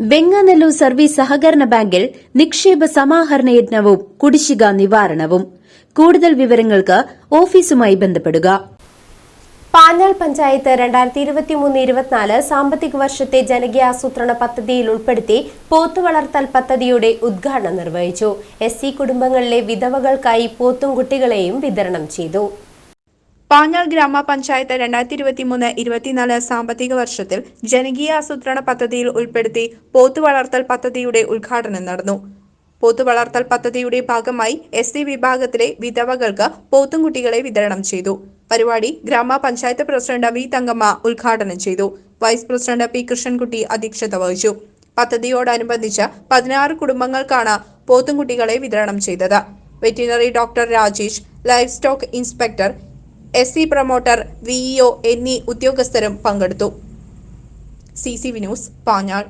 Venganallur service സഹകരണ ബാങ്കിൽ നിക്ഷേപ സമാഹരണ യജ്ഞവും കുടിശ്ശിക നിവാരണവും. കൂടുതൽ വിവരങ്ങൾക്ക് ഓഫീസുമായി ബന്ധപ്പെടുക. പാഞ്ഞാൾ പഞ്ചായത്ത് രണ്ടായിരത്തി ഇരുപത്തിമൂന്ന് ഇരുപത്തിനാല് സാമ്പത്തിക വർഷത്തെ ജനകീയ ആസൂത്രണ പദ്ധതിയിൽ ഉൾപ്പെടുത്തി പോത്തു വളർത്തൽ പദ്ധതിയുടെ ഉദ്ഘാടനം നിർവഹിച്ചു. എസ് കുടുംബങ്ങളിലെ വിധവകൾക്കായി പോത്തും കുട്ടികളെയും വിതരണം ചെയ്തു. പാഞ്ഞാൾ ഗ്രാമപഞ്ചായത്ത് രണ്ടായിരത്തി ഇരുപത്തി മൂന്ന് ഇരുപത്തിനാല് സാമ്പത്തിക വർഷത്തിൽ ജനകീയ ആസൂത്രണ പദ്ധതിയിൽ ഉൾപ്പെടുത്തി പോത്തു വളർത്തൽ പദ്ധതിയുടെ ഉദ്ഘാടനം നടന്നു. പോത്തു വളർത്തൽ പദ്ധതിയുടെ ഭാഗമായി എസ് സി വിഭാഗത്തിലെ വിധവകൾക്ക് പോത്തുംകുട്ടികളെ വിതരണം ചെയ്തു. പരിപാടി ഗ്രാമപഞ്ചായത്ത് പ്രസിഡന്റ് വി തങ്കമ്മ ഉദ്ഘാടനം ചെയ്തു. വൈസ് പ്രസിഡന്റ് പി കൃഷ്ണൻകുട്ടി അധ്യക്ഷത വഹിച്ചു. പദ്ധതിയോടനുബന്ധിച്ച് പതിനാറ് കുടുംബങ്ങൾക്കാണ് പോത്തുംകുട്ടികളെ വിതരണം ചെയ്തത്. Veterinary doctor Rajesh livestock inspector S C promoter VEO എന്നീ ഉദ്യോഗസ്ഥരും പങ്കെടുത്തു. C C V news Panjal.